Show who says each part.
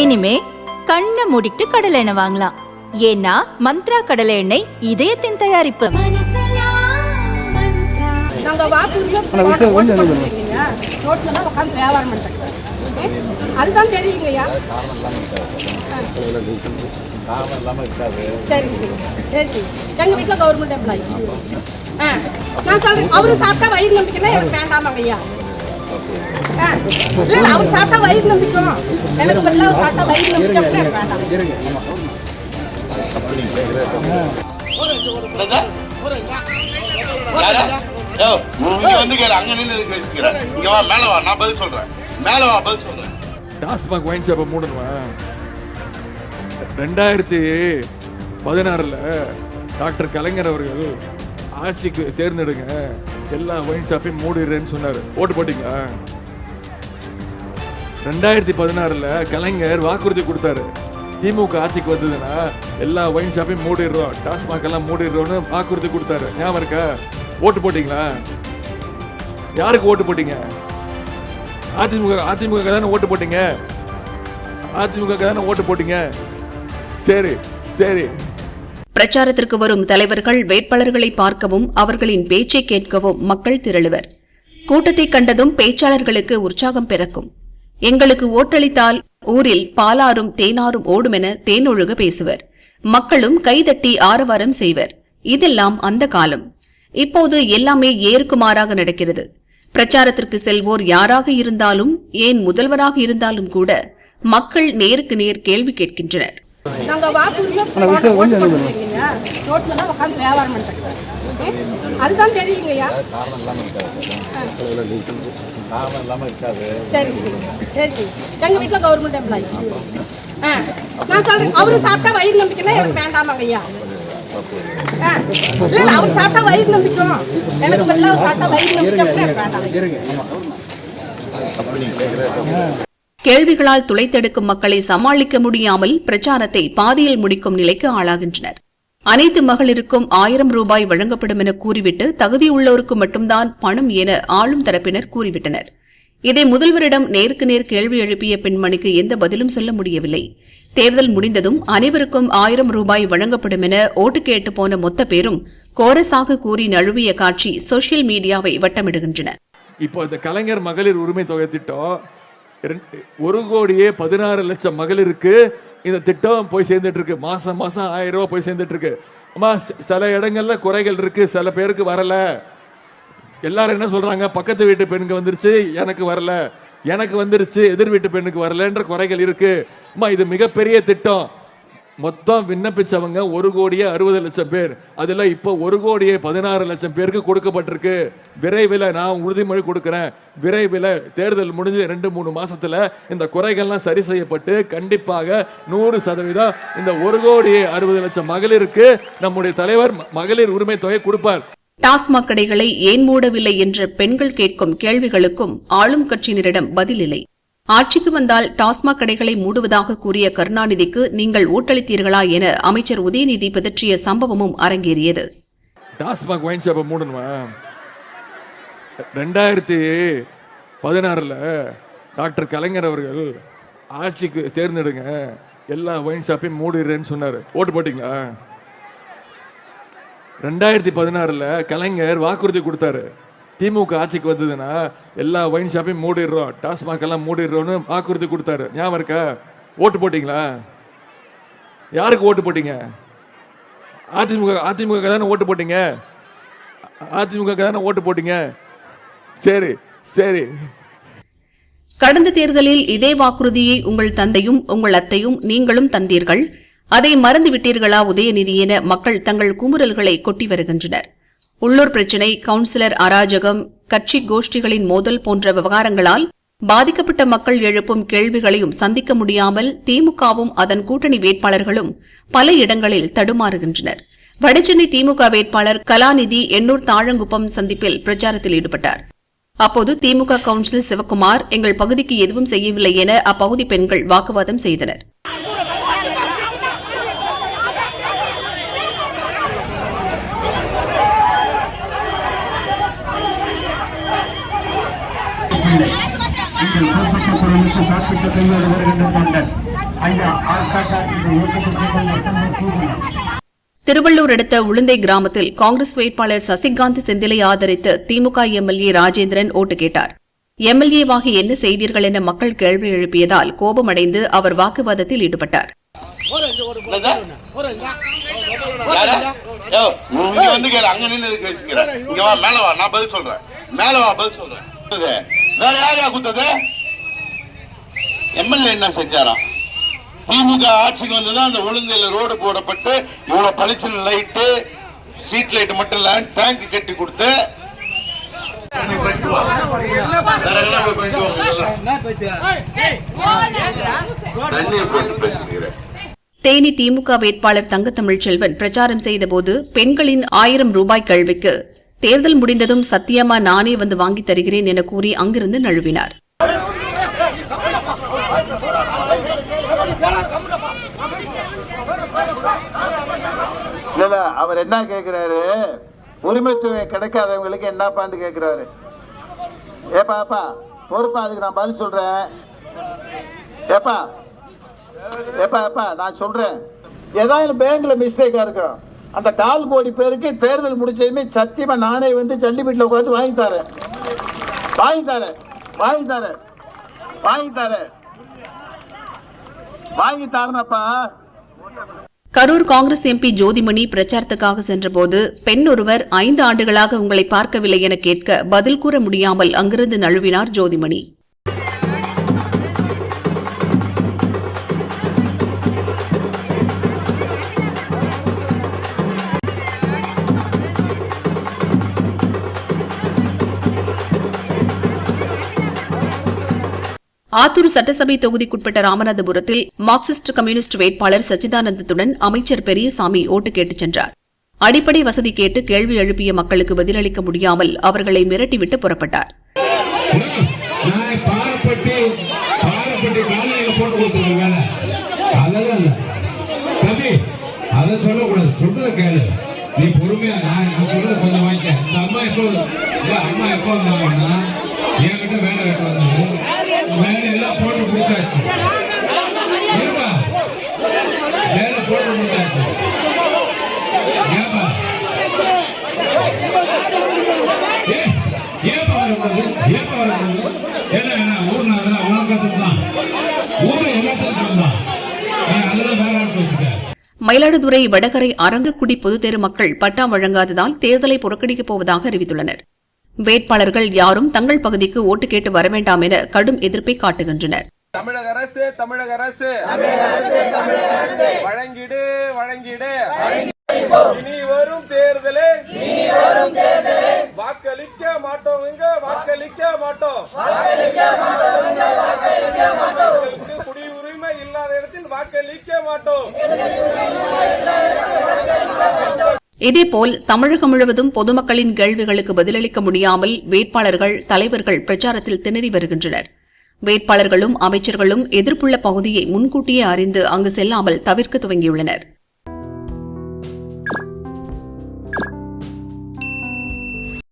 Speaker 1: இனிமே கண்ணை மூடிட்டு கடலை எண்ணெய் வாங்கலாம். ஏன்னா மந்த்ரா கடலை எண்ணெய் இதயத்தின் தயாரிப்பு.
Speaker 2: தான் உட்காந்து வியாபாரம் அதுதான் தெரியுங்கய்யா. சரிங்க சரி சரி எங்கள் வீட்டில் கவர்மெண்ட் எம்ப்ளாயி ஆ நான் சொல்கிறேன் அவரு சாப்பிட்டா வயிறு நம்பிக்கைன்னா எனக்கு வேண்டாமாங்க ஐயா இல்லை அவர் சாப்பிட்டா வயிறு நம்பிக்கும் எனக்கு பதிலாக சாப்பிட்டா வயிறு வேண்டாம்
Speaker 3: வந்து வா, மேல வா, நான் பதில் சொல்றேன். மேல வா, பதில் சொல்றேன்.
Speaker 4: டாஸ்மாக் ஒயின் ஷாப்பை மூடணுவேன் ரெண்டாயிரத்தி பதினாறில் டாக்டர் கலைஞர் அவர்கள் ஆட்சிக்கு தேர்ந்தெடுங்க எல்லா ஒயின் ஷாப்பையும் மூடிடுறேன்னு சொன்னார். ஓட்டு போட்டிங்களா? ரெண்டாயிரத்தி பதினாறில் கலைஞர் வாக்குறுதி கொடுத்தாரு. திமுக ஆட்சிக்கு வந்ததுன்னா எல்லா ஒயின் ஷாப்பையும் மூடிடுறோம். டாஸ்மாக் எல்லாம் மூடிடுறோன்னு வாக்குறுதி கொடுத்தாரு. ஞாபகம் இருக்கா? ஓட்டு போட்டிங்களா? யாருக்கு ஓட்டு போட்டீங்க? அதிமுக அதிமுக தானே ஓட்டு போட்டீங்க? அதிமுக தானே ஓட்டு போட்டீங்க? சரி சரி.
Speaker 5: பிரச்சாரத்திற்கு வரும் தலைவர்கள் வேட்பாளர்களை பார்க்கவும் அவர்களின் பேச்சை கேட்கவும் மக்கள் திரளுவர். கூட்டத்தை கண்டதும் பேச்சாளர்களுக்கு உற்சாகம் பிறக்கும். எங்களுக்கு ஓட்டளித்தால் ஊரில் பாலாரும் தேனாரும் ஓடுமென தேனொழுக பேசுவர். மக்களும் கைதட்டி ஆரவாரம் செய்வர். இதெல்லாம் அந்த காலம். இப்போது எல்லாமே ஏறுக்குமாறாக நடக்கிறது. பிரச்சாரத்திற்கு செல்வோர் யாராக இருந்தாலும் ஏன் முதல்வராக இருந்தாலும் கூட மக்கள் நேருக்கு நேர் கேள்வி கேட்கின்றனர்.
Speaker 2: நாங்கள் வாக்குறுதியை போடுறீங்க ரோட்டில் தான் உட்காந்து வியாபாரம் பண்ணுறேன் அதுதான் சரிங்க சரி சரி. எங்கள் வீட்டில் கவர்மெண்ட் எம்ப்ளாயி ஆ. நான் சொல்கிறேன் அவரு சாப்பிட்டா வயிறு நம்பிக்கைன்னா எனக்கு வேண்டாமாங்க ஐயா. ஆ. இல்லை அவர் சாப்பிட்டா வயிறு நம்பிக்கும். எனக்கு சாப்பிட்டா வயிறு நம்பிக்கை வேண்டாம்.
Speaker 5: கேள்விகளால் துளைத்தெடுக்கும் மக்களை சமாளிக்க முடியாமல் பிரச்சாரத்தை பாதியில் முடிக்கும் நிலைக்கு ஆளாகின்றனர். அனைத்து மகளிருக்கும் ஆயிரம் ரூபாய் வழங்கப்படும் என கூறிவிட்டு தகுதியுள்ளோருக்கு மட்டும்தான் பணம் என ஆளும் தரப்பினர் கூறிவிட்டனர். இதை முதல்வரிடம் நேருக்கு நேர் கேள்வி எழுப்பிய பெண்மணிக்கு எந்த பதிலும் சொல்ல முடியவில்லை. தேர்தல் முடிந்ததும் அனைவருக்கும் ஆயிரம் ரூபாய் வழங்கப்படும் என ஓட்டு கேட்டு போன மொத்த பேரும் கோரஸாக கூறி நழுவிய காட்சி சோசியல் மீடியாவை வட்டமிடுகின்றன.
Speaker 4: இப்போ இந்த கலைஞர் மகளிர் உரிமை தொகை திட்டம் ஒரு கோடியே பதினாறு லட்சம் மகளிருக்கு இந்த திட்டம் போய் சேர்ந்துட்டு இருக்கு மாசம் மாசம் ஆயிரம் ரூபாய் போய் சேர்ந்துட்டு இருக்கு அம்மா சில இடங்கள்ல குறைகள் இருக்கு சில பேருக்கு வரல. எல்லாரும் என்ன சொல்றாங்க? பக்கத்து வீட்டு பெண்ணுக்கு வந்துருச்சு எனக்கு வரல. எனக்கு வந்துருச்சு எதிர் வீட்டு பெண்ணுக்கு வரலன்ற குறைகள் இருக்கு. அம்மா இது மிகப்பெரிய திட்டம். மொத்தம் விண்ணப்பிச்சவங்க ஒரு கோடியே அறுபது லட்சம் பேர். அதில் இப்போ ஒரு கோடியே பதினாறு லட்சம் பேருக்கு கொடுக்கப்பட்டிருக்கு. விரைவில் நான் உறுதிமொழி கொடுக்குறேன். விரைவில் தேர்தல் முடிஞ்சு ரெண்டு மூணு மாதத்தில் இந்த குறைகள்லாம் சரி செய்யப்பட்டு கண்டிப்பாக நூறு சதவீதம் இந்த ஒரு கோடியே அறுபது லட்சம் மகளிருக்கு நம்முடைய தலைவர் மகளிர் உரிமை தொகை கொடுப்பார்.
Speaker 5: டாஸ்மாக் கடைகளை ஏன் மூடவில்லை என்ற பெண்கள் கேட்கும் கேள்விகளுக்கும் ஆளும் கட்சியினரிடம் பதில் இல்லை. ஆட்சிக்கு வந்தால் டாஸ்மாக் கடைகளை மூடுவதாக கூறிய கருணாநிதிக்கு நீங்கள் ஓட்டளித்தீர்களா என அமைச்சர் உதயநிதி பதற்றிய சம்பவமும் அரங்கேறியது.
Speaker 4: டாஸ்மாக் ஒயின் ஷாப்பை மூடணுமா? ரெண்டாயிரத்தி பதினாறில் டாக்டர் கலைஞர் அவர்கள் ஆட்சிக்கு தேர்ந்தெடுங்க எல்லா ஒயின் ஷாப்பையும் மூடிடுறேன்னு சொன்னார். ஓட்டு போட்டிங்களா? ரெண்டாயிரத்தி பதினாறில் கலைஞர் வாக்குறுதி கொடுத்தாரு. திமுக ஆட்சிக்கு வந்ததுன்னா எல்லா ஒயின் ஷாப்பையும் மூடிடுறோம். டாஸ்மாக் எல்லாம் மூடிடுறோம்னு வாக்குறுதி கொடுத்தாரு. ஞாபகம் இருக்கா? ஓட்டு போட்டிங்களா? யாருக்கு ஓட்டு போட்டீங்க? அதிமுக அதிமுக தானே ஓட்டு போட்டீங்க? அதிமுக தானே ஓட்டு போட்டீங்க? சரி சரி.
Speaker 5: கடந்த தேர்தலில் இதே வாக்குறுதியை உங்கள் தந்தையும் உங்கள் அத்தையும் நீங்களும் தந்தீர்கள். அதை மறந்துவிட்டீர்களா உதயநிதி என மக்கள் தங்கள் குமுறல்களை கொட்டி வருகின்றனர். உள்ளூர் பிரச்சினை கவுன்சிலர் அராஜகம் கட்சி கோஷ்டிகளின் மோதல் போன்ற விவகாரங்களால் பாதிக்கப்பட்ட மக்கள் எழுப்பும் கேள்விகளையும் சந்திக்க முடியாமல் திமுகவும் அதன் கூட்டணி வேட்பாளர்களும் பல இடங்களில் தடுமாறுகின்றனர். வடசென்னை திமுக வேட்பாளர் கலாநிதி எண்ணூர் தாழங்குப்பம் சந்திப்பில் பிரச்சாரத்தில் ஈடுபட்டார். அப்போது திமுக கவுன்சில் சிவக்குமார் எங்கள் பகுதிக்கு எதுவும் செய்யவில்லை என அப்பகுதி பெண்கள் வாக்குவாதம் செய்தனர்.
Speaker 6: உங்கள் குரலுக்கு சாப்பிட்டு செல்வது வருகின்ற தொண்டன் ஐயா ஆர்காட்டாட்டில் இயக்கத்திற்கு
Speaker 5: திருவள்ளூர் அடுத்த உளுந்தை கிராமத்தில் காங்கிரஸ் வேட்பாளர் சசிகாந்த் செந்திலை ஆதரித்து திமுக எம்எல்ஏ ராஜேந்திரன் ஓட்டு கேட்டார். எம்எல்ஏவாகி என்ன செய்தீர்கள் என மக்கள் கேள்வி எழுப்பியதால் கோபமடைந்து அவர் வாக்குவாதத்தில் ஈடுபட்டார்.
Speaker 3: மேல வா நான் பதில் சொல்றேன். மேல வா பதில் சொல்றேன். வேற யாரையா குத்தது? எம்எல்ஏ என்ன செஞ்சாராம்? திமுக ஆட்சிக்கு வந்துதான் அந்த உளுந்தையில ரோடு போடப்பட்டு இவ்வளவு பளிச்சுன்னு லைட்டு ஸ்ட்ரீட் லைட் மட்டும் இல்ல டேங்க் கட்டி கொடுத்து. தண்ணியை போட்டு பேசுகிறேன்
Speaker 5: தேனி திமுக வேட்பாளர் தங்கத்தமிழ்ச்செல்வன் பிரச்சாரம் செய்தபோது பெண்களின் ஆயிரம் ரூபாய் கல்விக்கு தேர்தல் முடிந்ததும் சத்தியமா நானே வந்து வாங்கித் தருகிறேன் என கூறி அங்கிருந்து நழுவினார்.
Speaker 7: இல்ல அவர் என்ன கேட்கிறாரு உரிமைத்துவம் கிடைக்காதவங்களுக்கு என்னப்பான்னு கேட்கிறாரு ஏப்பா ஏப்பா பொறுப்பா அதுக்கு நான் பதில் சொல்றேன். ஏப்பா ஏப்பா ஏப்பா நான் சொல்றேன். ஏதாவது பேங்க்ல மிஸ்டேக்கா இருக்கும். அந்த கால் கோடி பேருக்கு தேர்தல் முடிச்சதுமே சத்தியமா நானே வந்து ஜல்லிபீட்டில் உட்காந்து வாங்கி தரேன். வாங்கி தரேன். வாங்கி தரேன். வாங்கி தரேன். வாங்கி தரேனப்பா.
Speaker 5: கரூர் காங்கிரஸ் எம்பி ஜோதிமணி பிரச்சாரத்துக்காக சென்றபோது பெண் ஒருவர் ஐந்து ஆண்டுகளாக உங்களை பார்க்கவில்லை என கேட்க பதில் கூற முடியாமல் அங்கிருந்து நழுவினார் ஜோதிமணி. ஆத்தூர் சட்டசபை தொகுதிக்குட்பட்ட ராமநாதபுரத்தில் மார்க்சிஸ்ட் கம்யூனிஸ்ட் வேட்பாளர் சச்சிதானந்தத்துடன் அமைச்சர் பெரியசாமி ஓட்டு கேட்டுச் சென்றார். அடிப்படை வசதி கேட்டு கேள்வி எழுப்பிய மக்களுக்கு பதிலளிக்க முடியாமல் அவர்களை மிரட்டிவிட்டு புறப்பட்டார்.
Speaker 6: அதை சொல்லக்கூடாது. சொல்றத கேளு. நீ பொறுமையா நான் சொல்றது கொஞ்சம் வாங்கிக்க. இந்த அம்மா எப்போ அம்மா எப்போ வந்தாங்கன்னா என்கிட்ட வேலை கட்ட வேலை எல்லாம் போட்டு முடிச்சாச்சு இருப்பா வேலை போட்டு முடிச்சாச்சு ஏப்பா ஏப்பா வரக்கூடாது? ஏப்பா வரக்கூடாது? என்ன, உனக்கு தான். எல்லாத்துக்கும் தான். அதெல்லாம் வேற வச்சுக்க.
Speaker 5: மயிலாடுதுறை வடகரை அரங்கக்குடி பொதுத்தேரு மக்கள் பட்டா வழங்காததால் தேர்தலை புறக்கணிக்கப் போவதாக அறிவித்துள்ளனர் வேட்பாளர்கள் யாரும் தங்கள் பகுதிக்கு ஓட்டு கேட்டு வரவேண்டாம் என கடும் எதிர்ப்பை காட்டுகின்றனர்.
Speaker 8: தமிழக அரசு தமிழக அரசு. வழங்கிடு வழங்கிடு. இனி வரும் தேர்தலே வாக்களிக்க மாட்டோம் இங்க வாக்களிக்க மாட்டோம் மக்களுக்கு குடியுரிமை இல்லாத இடத்தில் வாக்களிக்க மாட்டோம்
Speaker 5: இதேபோல் தமிழகம் முழுவதும் பொதுமக்களின் கேள்விகளுக்கு பதிலளிக்க முடியாமல் வேட்பாளர்கள் தலைவர்கள் பிரச்சாரத்தில் திணறி வருகின்றனர். வேட்பாளர்களும் அமைச்சர்களும் எதிர்ப்புள்ள பகுதியை முன்கூட்டியே அறிந்து அங்கு செல்லாமல் தவிர்க்க துவங்கியுள்ளனர்.